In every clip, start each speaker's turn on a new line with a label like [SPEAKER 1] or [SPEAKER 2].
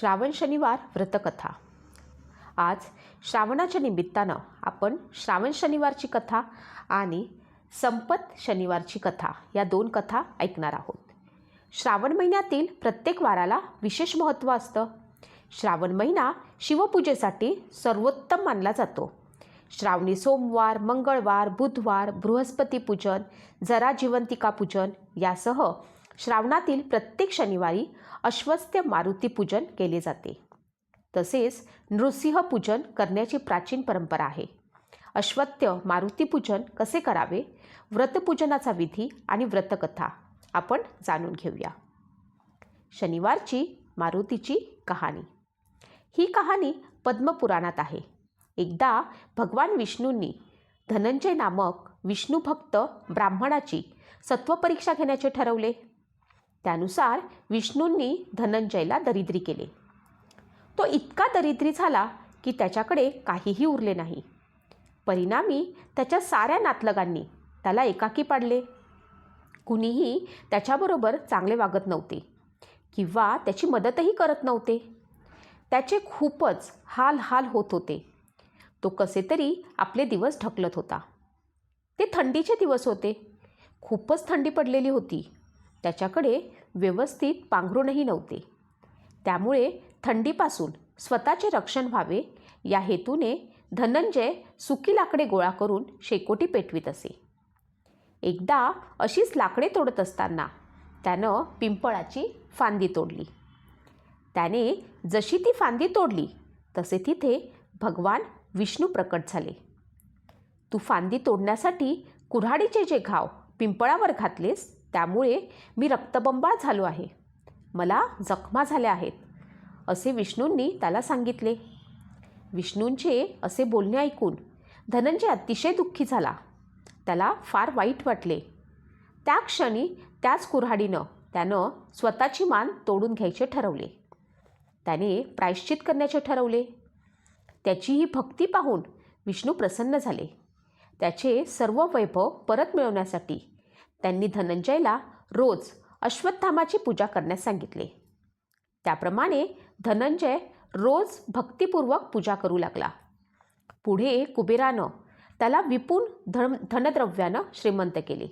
[SPEAKER 1] श्रावण शनिवार व्रतकथा. आज श्रावणाच्या निमित्तानं आपण श्रावण शनिवारची कथा आणि संपत शनिवारची कथा या दोन कथा ऐकणार आहोत. श्रावण महिन्यातील प्रत्येक वाराला विशेष महत्त्व असतं. श्रावण महिना शिवपूजेसाठी सर्वोत्तम मानला जातो. श्रावणी सोमवार मंगळवार बुधवार बृहस्पती पूजन जरा जिवंतिका पूजन यासह श्रावणातील प्रत्येक शनिवारी अश्वस्त्य मारुती पूजन केले जाते. तसेच नृसिंह पूजन करण्याची प्राचीन परंपरा आहे. अश्वत्य मारुती पूजन कसे करावे? व्रतपूजनाचा विधी आणि व्रतकथा आपण जाणून घेऊया. शनिवारची मारुतीची कहाणी. ही कहाणी पद्मपुराणात आहे. एकदा भगवान विष्णूंनी धनंजय नामक विष्णूभक्त ब्राह्मणाची सत्वपरीक्षा घेण्याचे ठरवले. त्यानुसार विष्णूंनी धनंजयला दरिद्री केले. तो इतका दरिद्री झाला की त्याच्याकडे काहीही उरले नाही. परिणामी त्याच्या साऱ्या नातलगांनी त्याला एकाकी पाडले. कुणीही त्याच्याबरोबर चांगले वागत नव्हते किंवा त्याची मदतही करत नव्हते. त्याचे खूपच हाल हाल होत होते. तो कसे तरी आपले दिवस ढकलत होता. ते थंडीचे दिवस होते. खूपच थंडी पडलेली होती. त्याच्याकडे व्यवस्थित पांघरूणही नव्हते. त्यामुळे थंडीपासून स्वतःचे रक्षण व्हावे या हेतूने धनंजय सुकी लाकडे गोळा करून शेकोटी पेटवीत असे. एकदा अशीच लाकडे तोडत असताना त्यानं पिंपळाची फांदी तोडली. त्याने जशी ती फांदी तोडली तसे तिथे भगवान विष्णू प्रकट झाले. तू फांदी तोडण्यासाठी कुऱ्हाडीचे जे घाव पिंपळावर घातलेस त्यामुळे मी रक्तबंबाळ झालो आहे. मला जखमा झाल्या आहेत असे विष्णूंनी त्याला सांगितले. विष्णूंचे असे बोलणे ऐकून धनंजय अतिशय दुःखी झाला. त्याला फार वाईट वाटले. त्या क्षणी त्याच कुऱ्हाडीनं त्यानं स्वतःची मान तोडून घ्यायचे ठरवले. त्याने प्रायश्चित करण्याचे ठरवले. त्याची ही भक्ती पाहून विष्णू प्रसन्न झाले. त्याचे सर्व वैभव परत मिळवण्यासाठी त्यांनी धनंजयला रोज अश्वत्थामाची पूजा करण्यास सांगितले. त्याप्रमाणे धनंजय रोज भक्तिपूर्वक पूजा करू लागला. पुढे कुबेरानं त्याला विपुल धन धनद्रव्यानं श्रीमंत केले.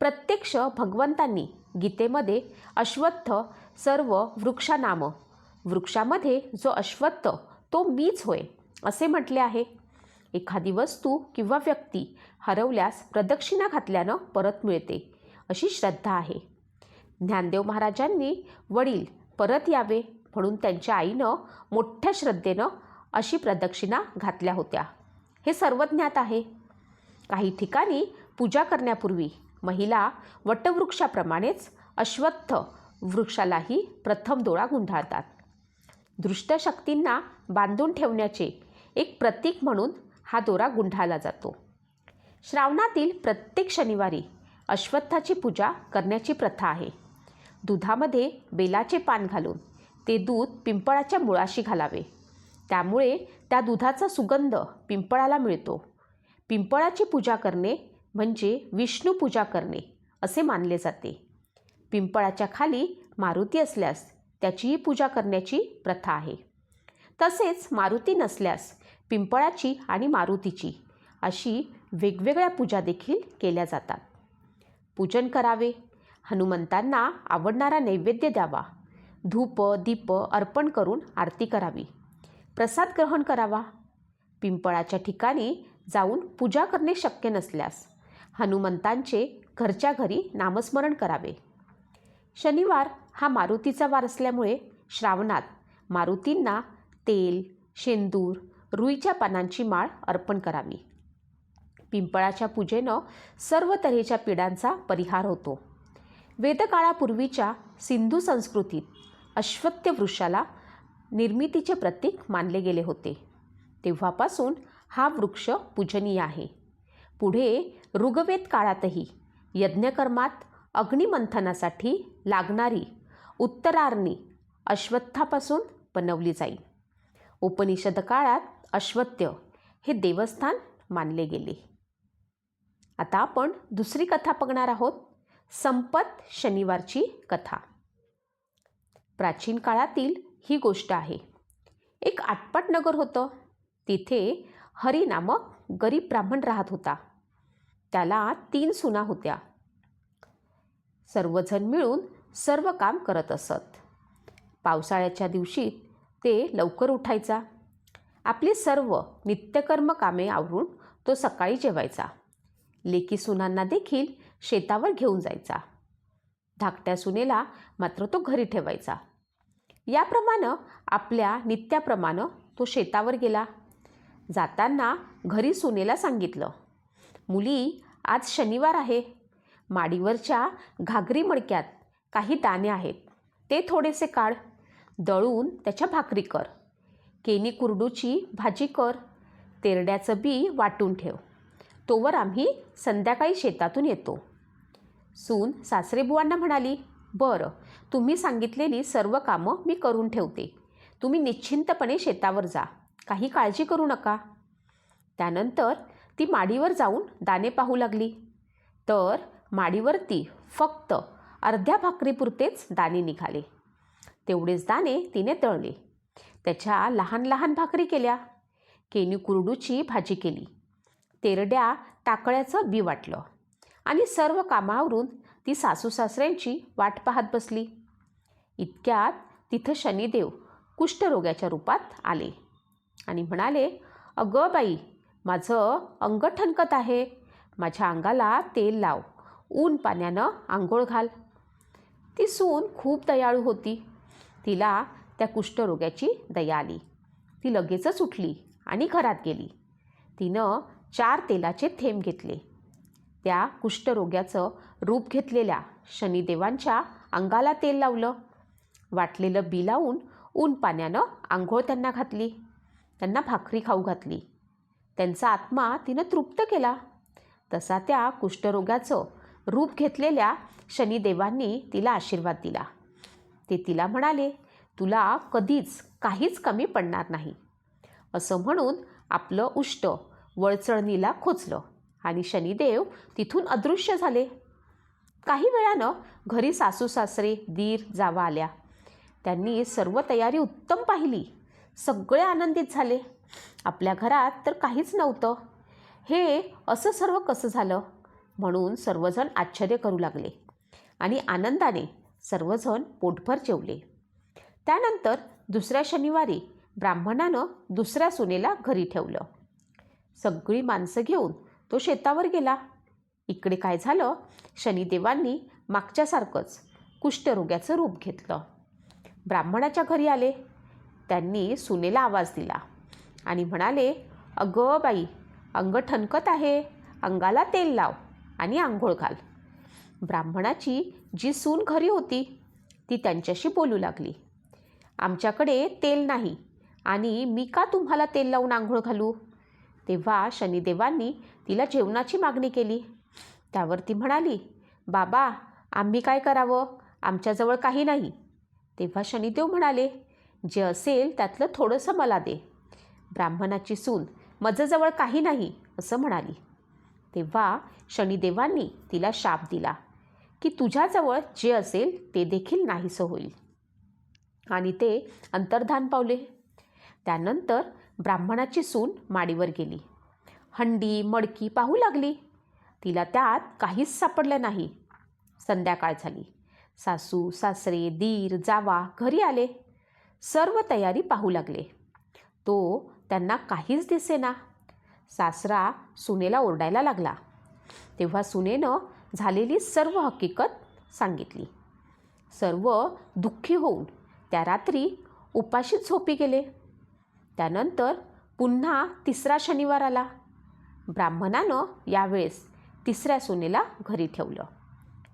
[SPEAKER 1] प्रत्यक्ष भगवंतांनी गीतेमध्ये अश्वत्थ सर्व वृक्षानाम वृक्षामध्ये जो अश्वत्थ तो मीच होय असे म्हटले आहे. एखादी वस्तू किंवा व्यक्ती हरवल्यास प्रदक्षिणा घातल्यानं परत मिळते अशी श्रद्धा आहे. ज्ञानदेव महाराजांनी वडील परत यावे म्हणून त्यांच्या आईनं मोठ्या श्रद्धेनं अशी प्रदक्षिणा घातल्या होत्या. हे सर्व ज्ञात आहे. काही ठिकाणी पूजा करण्यापूर्वी महिला वटवृक्षाप्रमाणेच अश्वत्थ वृक्षालाही प्रथम डोळा गुंढाळतात दृष्टशक्तींना बांधून ठेवण्याचे एक प्रतीक म्हणून हा दोरा गुंढाळला जातो. श्रावणातील प्रत्येक शनिवारी अश्वत्थाची पूजा करण्याची प्रथा आहे. दुधामध्ये बेलाचे पान घालून ते दूध पिंपळाच्या मुळाशी घालावे. त्यामुळे त्या दुधाचा सुगंध पिंपळाला मिळतो. पिंपळाची पूजा करणे म्हणजे विष्णू पूजा करणे असे मानले जाते. पिंपळाच्या खाली मारुती असल्यास त्याचीही पूजा करण्याची प्रथा आहे. तसेच मारुती नसल्यास पिंपळाची आणि मारुतीची अशी वेगवेगळ्या पूजा देखील केल्या जातात. पूजन करावे. हनुमंतांना आवडणारा नैवेद्य द्यावा. धूप दीप अर्पण करून आरती करावी. प्रसाद ग्रहण करावा. पिंपळाच्या ठिकाणी जाऊन पूजा करणे शक्य नसल्यास हनुमंतांचे घरच्या घरी नामस्मरण करावे. शनिवार हा मारुतीचा वार असल्यामुळे श्रावणात मारुतींना तेल शेंदूर रुईच्या पानांची माळ अर्पण करावी. पिंपळाच्या पूजेनं सर्व तऱ्हेच्या पिढ्यांचा परिहार होतो. वेदकाळापूर्वीच्या सिंधू संस्कृतीत अश्वत्य वृक्षाला निर्मितीचे प्रतीक मानले गेले होते. तेव्हापासून हा वृक्ष पूजनीय आहे. पुढे ऋग्वेद काळातही यज्ञकर्मात अग्निमंथनासाठी लागणारी उत्तरार्णी अश्वत्थापासून बनवली जाईल. उपनिषद काळात अश्वत्य हे देवस्थान मानले गेले. आता आपण दुसरी कथा बघणार आहोत संपत शनिवारची कथा. प्राचीन काळातील ही गोष्ट आहे. एक आटपाट नगर होतं. तिथे हरी नामक गरीब ब्राह्मण राहत होता. त्याला तीन सुना होत्या. सर्वजण मिळून सर्व काम करत असत. पावसाळ्याच्या दिवशी ते लवकर उठायचा. आपली सर्व नित्यकर्म कामे आवरून तो सकाळी जेवायचा. लेकी सुनांना देखील शेतावर घेऊन जायचा. धाकट्या सुनेला मात्र तो घरी ठेवायचा. याप्रमाणे आपल्या नित्याप्रमाणे तो शेतावर गेला. जाताना घरी सुनेला सांगितलं मुली आज शनिवार आहे. माडीवरच्या घागरी मडक्यात काही दाणे आहेत. ते थोडेसे काढ. दळून त्याच्या भाकरी कर. केनी कुरडूची भाजी कर. तेरड्याचं बी वाटून ठेव. तोवर आम्ही संध्याकाळी शेतातून येतो. सून सासरेबुवांना म्हणाली बरं तुम्ही सांगितलेली सर्व कामं मी करून ठेवते. तुम्ही निश्चिंतपणे शेतावर जा. काही काळजी करू नका. त्यानंतर ती माडीवर जाऊन दाणे पाहू लागली. तर माडीवरती फक्त अर्ध्या भाकरीपुरतेच दाणे निघाले. तेवढेच दाणे तिने तळले. त्याच्या लहान लहान भाकरी केल्या. केनी कुरडूची भाजी केली. तेरड्या टाकळ्याचं बी वाटलं. आणि सर्व कामावरून ती सासू सासऱ्यांची वाट पाहत बसली. इतक्यात तिथं शनिदेव कुष्ठरोग्याच्या रूपात आले. आणि म्हणाले अगं बाई माझं अंग ठणकत आहे. माझ्या अंगाला तेल लाव. ऊन पाण्यानं आंघोळ घाल. ती सून खूप दयाळू होती. तिला त्या कुष्ठरोग्याची दया आली. ती लगेचच उठली आणि घरात गेली. तिनं चार तेलाचे थेंब घेतले. त्या कुष्ठरोग्याचं रूप घेतलेल्या शनिदेवांच्या अंगाला तेल लावलं. वाटलेलं बी लावून ऊन पाण्यानं आंघोळ त्यांना घातली. त्यांना भाकरी खाऊ घातली. त्यांचा आत्मा तिनं तृप्त केला. तसा त्या कुष्ठरोगाचं रूप घेतलेल्या शनिदेवांनी तिला आशीर्वाद दिला. ते तिला म्हणाले तुला कधीच काहीच कमी पडणार नाही. असं म्हणून आपलं उष्ट वळचळणीला खोचलं आणि शनिदेव तिथून अदृश्य झाले. काही वेळानं घरी सासू सासरे दीर जावा आल्या. त्यांनी सर्व तयारी उत्तम पाहिली. सगळे आनंदित झाले. आपल्या घरात तर काहीच नव्हतं. हे असं सर्व कसं झालं? म्हणून सर्वजण आश्चर्य करू लागले आणि आनंदाने सर्वजण पोटभर जेवले. त्यानंतर दुसऱ्या शनिवारी ब्राह्मणानं दुसऱ्या सुनेला घरी ठेवलं. सगळी माणसं घेऊन तो शेतावर गेला. इकडे काय झालं? शनिदेवांनी मागच्यासारखंच कुष्ठरोग्याचं रूप घेतलं. ब्राह्मणाच्या घरी आले. त्यांनी सुनेला आवाज दिला आणि म्हणाले अगं बाई अंग ठणकत आहे. अंगाला तेल लाव आणि आंघोळ घाल. ब्राह्मणाची जी सून घरी होती ती त्यांच्याशी बोलू लागली. आमच्याकडे तेल नाही. आणि मी का तुम्हाला तेल लावून आंघोळ घालू? तेव्हा शनिदेवांनी तिला जेवणाची मागणी केली. त्यावर ती म्हणाली बाबा आम्ही काय करावं? आमच्याजवळ काही नाही. तेव्हा शनिदेव म्हणाले जे असेल त्यातलं थोडंसं मला दे. ब्राह्मणाची सून मजजवळ काही नाही असं म्हणाली. तेव्हा शनिदेवांनी तिला शाप दिला की तुझ्याजवळ जे असेल ते देखील नाहीसं होईल. आणि ते अंतर्धान पावले. त्यानंतर ब्राह्मणाची सून माडीवर गेली. हंडी मडकी पाहू लागली. तिला त्यात काहीच सापडलं नाही. संध्याकाळ झाली. सासू सासरे दीर जावा घरी आले. सर्व तयारी पाहू लागले. तो त्यांना काहीच दिसेना. सासरा सुनेला ओरडायला लागला. तेव्हा सुनेनं झालेली सर्व हकीकत सांगितली. सर्व दुःखी होऊन त्या रात्री उपाशीच झोपी गेले. त्यानंतर पुन्हा तिसरा शनिवार आला. ब्राह्मणानं यावेळेस तिसऱ्या सुनेला घरी ठेवलं.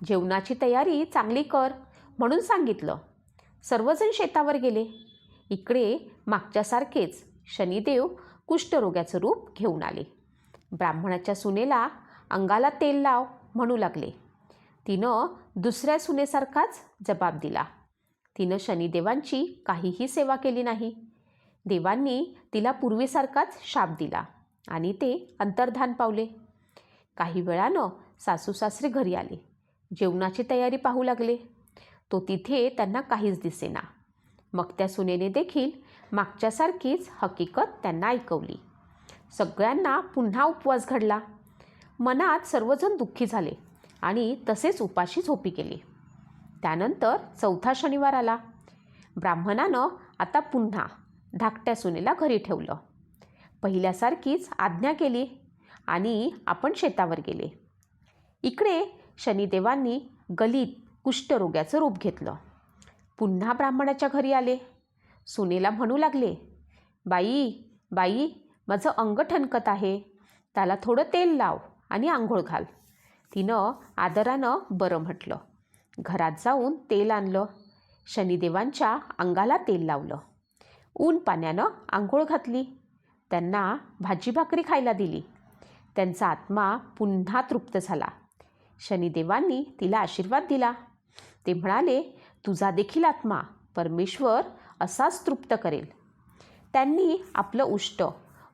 [SPEAKER 1] जेवणाची तयारी चांगली कर म्हणून सांगितलं. सर्वजण शेतावर गेले. इकडे मागच्यासारखेच शनिदेव कुष्ठरोग्याचं रूप घेऊन आले. ब्राह्मणाच्या सुनेला अंगाला तेल लाव म्हणू लागले. तिनं दुसऱ्या सुनेसारखाच जबाब दिला. तिनं शनिदेवांची काहीही सेवा केली नाही. देवांनी तिला पूर्वीसारखाच शाप दिला आणि ते अंतर्धान पावले. काही वेळानं सासू सासरे घरी आले. जेवणाची तयारी पाहू लागले. तो तिथे त्यांना काहीच दिसेना. मग त्या सुनेने देखील मागच्यासारखीच हकीकत त्यांना ऐकवली. सगळ्यांना पुन्हा उपवास घडला. मनात सर्वजण दुःखी झाले आणि तसेच उपाशी झोपी गेले. त्यानंतर चौथा शनिवार आला. ब्राह्मणानं आता पुन्हा धाकट्या सुनेला घरी ठेवलं. पहिल्यासारखीच आज्ञा केली आणि आपण शेतावर गेले. इकडे शनिदेवांनी गलित कुष्ठरोग्याचं रूप घेतलं. पुन्हा ब्राह्मणाच्या घरी आले. सुनेला म्हणू लागले बाई बाई माझं अंग ठणकत आहे. त्याला थोडं तेल लाव आणि आंघोळ घाल. तिनं आदरानं बरं म्हटलं. घरात जाऊन तेल आणलं. शनिदेवांच्या अंगाला तेल लावलं. ऊन पाण्यानं आंघोळ घातली. त्यांना भाजी भाकरी खायला दिली. त्यांचा आत्मा पुन्हा तृप्त झाला. शनिदेवांनी तिला आशीर्वाद दिला. ते म्हणाले तुझा देखील आत्मा परमेश्वर असाच तृप्त करेल. त्यांनी आपलं उष्ट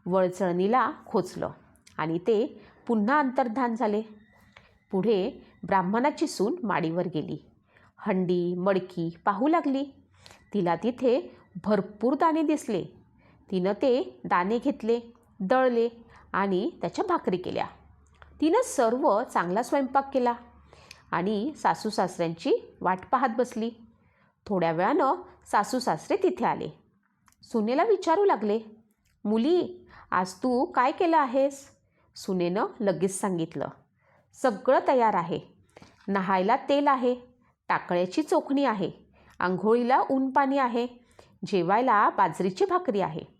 [SPEAKER 1] वळचळणीला खोचलं आणि ते पुन्हा अंतर्धान झाले. पुढे ब्राह्मणाची सून माडीवर गेली. हंडी मडकी पाहू लागली. तिला तिथे भरपूर दाणे दिसले. तिनं ते दाणे घेतले दळले आणि त्याच्या भाकरी केल्या. तिनं सर्व चांगला स्वयंपाक केला आणि सासू सासऱ्यांची वाट पाहत बसली. थोड्या वेळानं सासू सासरे तिथे आले. सुनेला विचारू लागले मुली आज तू काय केलं आहेस? सुनेनं लगेच सांगितलं सगळं तयार आहे. नहायला तेल आहे टाकळ्याची चोखणी आहे आंघोळीला ऊन पाणी आहे जेवायला बाजरीची भाकरी आहे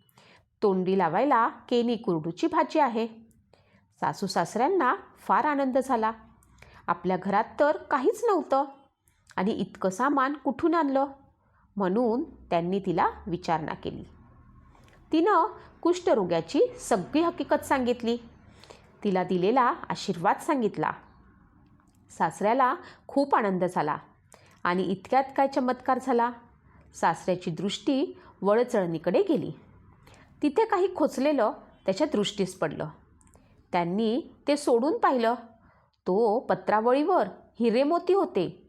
[SPEAKER 1] तोंडी लावायला केनी कुरडूची भाजी आहे. सासू सासऱ्यांना फार आनंद झाला. आपल्या घरात तर काहीच नव्हतं आणि इतकं सामान कुठून आणलं? म्हणून त्यांनी तिला विचारणा केली. तिनं कुष्ठरोग्याची सगळी हकीकत सांगितली. तिला दिलेला आशीर्वाद सांगितला. सासऱ्याला खूप आनंद झाला आणि इतक्यात काय चमत्कार झाला? सासऱ्याची दृष्टी वळचळणीकडे गेली. तिथे काही खोचलेलं त्याच्या दृष्टीस पडलं. त्यांनी ते सोडून पाहिलं. तो पत्रावळीवर हिरे मोती होते.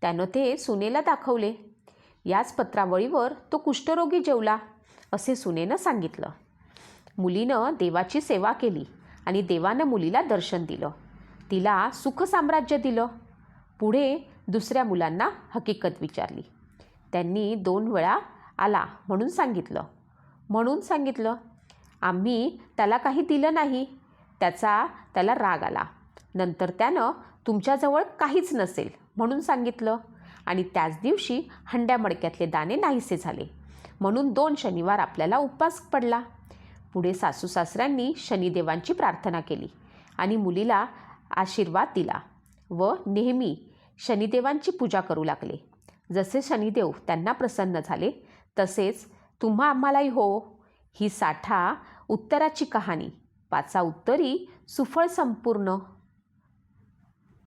[SPEAKER 1] त्यानं ते सुनेला दाखवले. याच पत्रावळीवर तो कुष्ठरोगी जेवला असे सुनेनं सांगितलं. मुलीनं देवाची सेवा केली आणि देवानं मुलीला दर्शन दिलं. तिला सुख साम्राज्य दिलं. पुढे दुसऱ्या मुलांना हकीकत विचारली. त्यांनी दोन वेळा आला म्हणून सांगितलं. म्हणून सांगितलं आम्ही त्याला काही दिलं नाही. त्याचा त्याला राग आला. नंतर त्यानं तुमच्याजवळ काहीच नसेल म्हणून सांगितलं. आणि त्याच दिवशी हंड्या मडक्यातले दाणे नाहीसे झाले. म्हणून दोन शनिवार आपल्याला उपवास पडला. पुढे सासू सासऱ्यांनी शनिदेवांची प्रार्थना केली. आणि मुलीला आशीर्वाद दिला व नेहमी शनिदेवांची पूजा करू लागले. जसे शनिदेव त्यांना प्रसन्न झाले तसेच तुम्हा आम्हालाही हो ही साठा उत्तराची कहाणी. पाचा उत्तरी सुफळ संपूर्ण